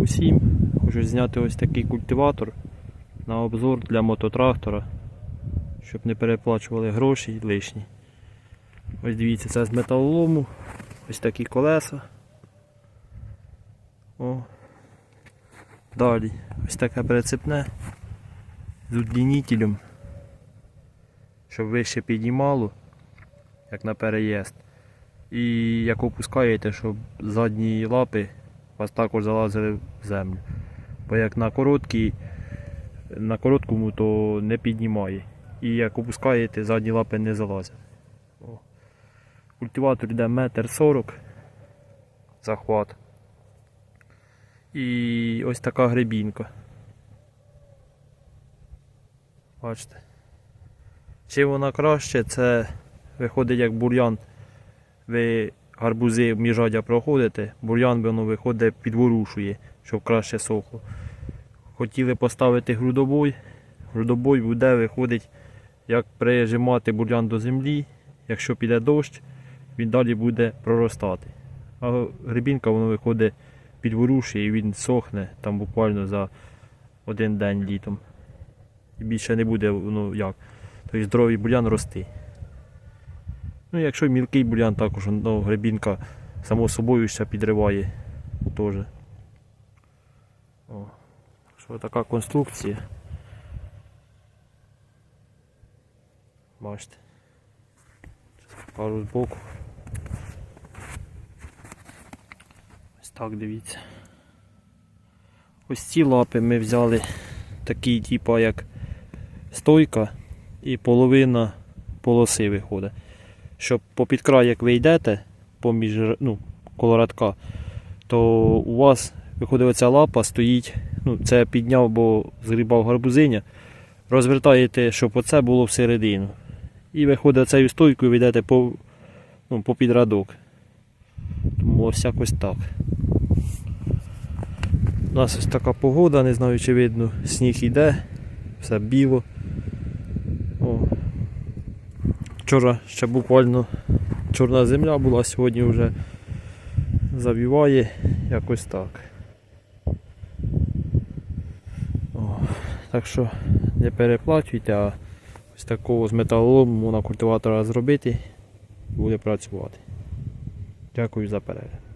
усім. Хочу зняти ось такий культиватор на обзор для мототрактора, щоб не переплачували гроші лишні. Ось дивіться, це з металолому. Ось такі колеса. О. Далі. Ось таке прицепне з удлінителем, щоб вище піднімало, як на переїзд. І як опускаєте, щоб задні лапи вас також залазили в землю. Бо як на короткій, на короткому, то не піднімає. І як опускаєте, задні лапи не залазять. Культиватор йде метр сорок захват. І ось така гребінка. Бачите. Чи вона краще, це виходить як бур'ян. Ви гарбузи міжадя проходите, бур'ян воно виходить підворушує, щоб краще сохло. Хотіли поставити грудобой. Грудобой буде виходить, як прижимати бур'ян до землі. Якщо піде дощ, він далі буде проростати. А грибінка воно виходить підворушує і він сохне там буквально за один день літом. І більше не буде, ну як. Тобто здоровий бур'ян рости. Ну, якщо мілкий бур'ян, також ну, грибінка само собою ще підриває теж. О, що така конструкція. Бачите. Зараз покажу збоку. Ось так дивіться. Ось ці лапи ми взяли такі, типу, як стойка і половина полоси виходить. Щоб попід край, як ви йдете поміж ну, коло радка, то у вас виходить оця лапа стоїть. Ну, це я підняв, бо згрібав гарбузиня. Розвертаєте, щоб оце було всередину. І виходить цією стойкою йдете по, ну, попід радок. Тому ось якось так. У нас ось така погода, не знаю чи видно, сніг іде, все біло. Вчора ще буквально чорна земля була, сьогодні вже завіває якось так. О. Так що не переплачуйте, а ось такого з металолому на культиватора зробити буде працювати. Дякую за перегляд.